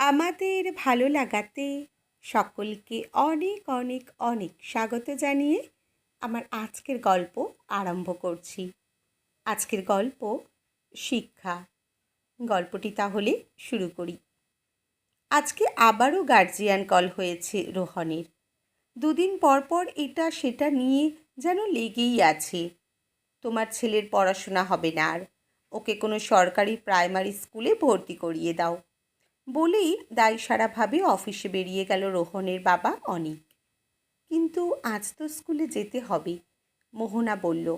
আমাদের ভালো লাগাতে সকলকে অনেক অনেক অনেক স্বাগত জানিয়ে আমার আজকের গল্প আরম্ভ করছি। আজকের গল্প শিক্ষা। গল্পটি তাহলে শুরু করি। আজকে আবারও গার্জিয়ান কল হয়েছে রোহনের। দুদিন পর পর এটা সেটা নিয়ে যেন লেগেই আছে। তোমার ছেলের পড়াশোনা হবে না আর। ওকে কোনো সরকারি প্রাইমারি স্কুলে ভর্তি করিয়ে দাও। বলেই দায়সারাভাবে অফিসে বেরিয়ে গেল রোহনের বাবা অনিক। কিন্তু আজ তো স্কুলে যেতে হবে, মোহনা বলল।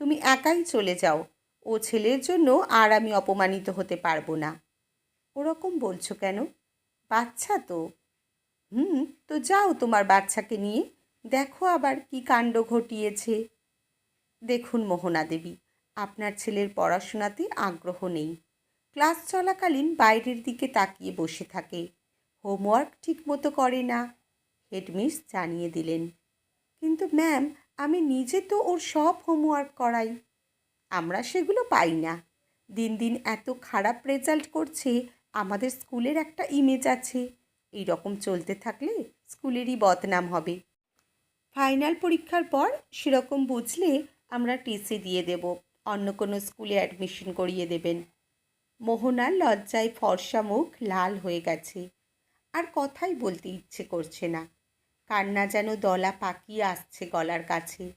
তুমি একাই চলে যাও, ও ছেলের জন্য আর আমি অপমানিত হতে পারব না। ওরকম বলছো কেন? বাচ্চা তো? হুম, তো যাও তোমার বাচ্চাকে নিয়ে, দেখো আবার কি কাণ্ড ঘটিয়েছে। দেখুন মোহনা দেবী, আপনার ছেলের পড়াশোনাতে আগ্রহ নেই। ক্লাস চলাকালীন বাইরের দিকে তাকিয়ে বসে থাকে। হোমওয়ার্ক ঠিকমতো করে না, হেডমিস জানিয়ে দিলেন। কিন্তু ম্যাম, আমি নিজে তো ওর সব হোমওয়ার্ক করাই। আমরা সেগুলো পাই না। দিন দিন এত খারাপ রেজাল্ট করছে, আমাদের স্কুলের একটা ইমেজ আছে। এই রকম চলতে থাকলে স্কুলেরই বদনাম হবে। ফাইনাল পরীক্ষার পর সেরকম বুঝলে আমরা টিসি দিয়ে দেব, অন্য কোনো স্কুলে অ্যাডমিশন করিয়ে দেবেন। মোহনার লজ্জায় ফর্সা মুখ লাল হয়ে গেছে। আর কথাই বলতে ইচ্ছে করছে না। কান্না যেন দলা পাকিয়ে আসছে গলার কাছে।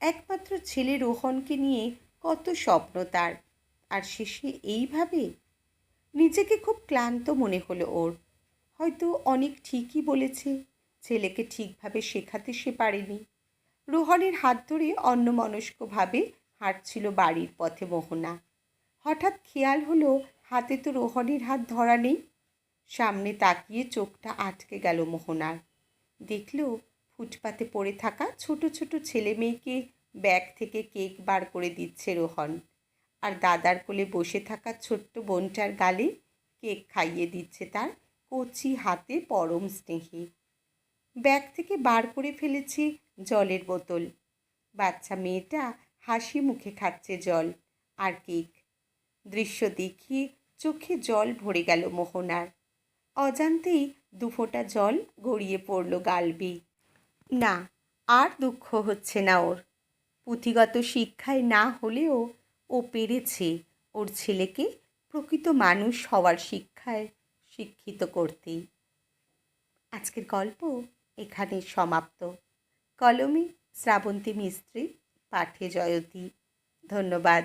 একমাত্র ছেলে রোহনকে নিয়ে কত স্বপ্ন তার। আর শেষে এইভাবে? নিজেকে খুব ক্লান্ত মনে হলো ওর। হয়তো অনেক ঠিকই বলেছে, ছেলেকে ঠিকভাবে শেখাতে সে পারেনি। রোহনের হাত ধরে অন্যমনস্কভাবে হাঁটছিল বাড়ির পথে মোহনা। হঠাৎ খেয়াল হলো, হাতে তো রোহনের হাত ধরা নেই। সামনে তাকিয়ে চোখটা আটকে গেল মোহনার। দেখল, ফুটপাতে পড়ে থাকা ছোট ছোট ছেলে মেয়েকে ব্যাগ থেকে কেক বার করে দিচ্ছে রোহন। আর দাদার কোলে বসে থাকা ছোট্ট বোনটার গালে কেক খাইয়ে দিচ্ছে তার কচি হাতে পরম স্নেহে। ব্যাগ থেকে বার করে ফেলেছে জলের বোতল। বাচ্চা মেয়েটা হাসি মুখে খাচ্ছে জল, আর কেক দৃশ্য দেখিয়ে চোখে জল ভরে গেল মোহনার। অজান্তেই দুফোঁটা জল গড়িয়ে পড়ল গালবি না, আর দুঃখ হচ্ছে না ওর। পুঁথিগত শিক্ষায় না হলেও ও পেরেছে ওর ছেলেকে প্রকৃত মানুষ হওয়ার শিক্ষায় শিক্ষিত করতে আজকের গল্প এখানে সমাপ্ত। কলমে শ্রাবন্তী মিস্ত্রি পাঠে জয়তী। ধন্যবাদ।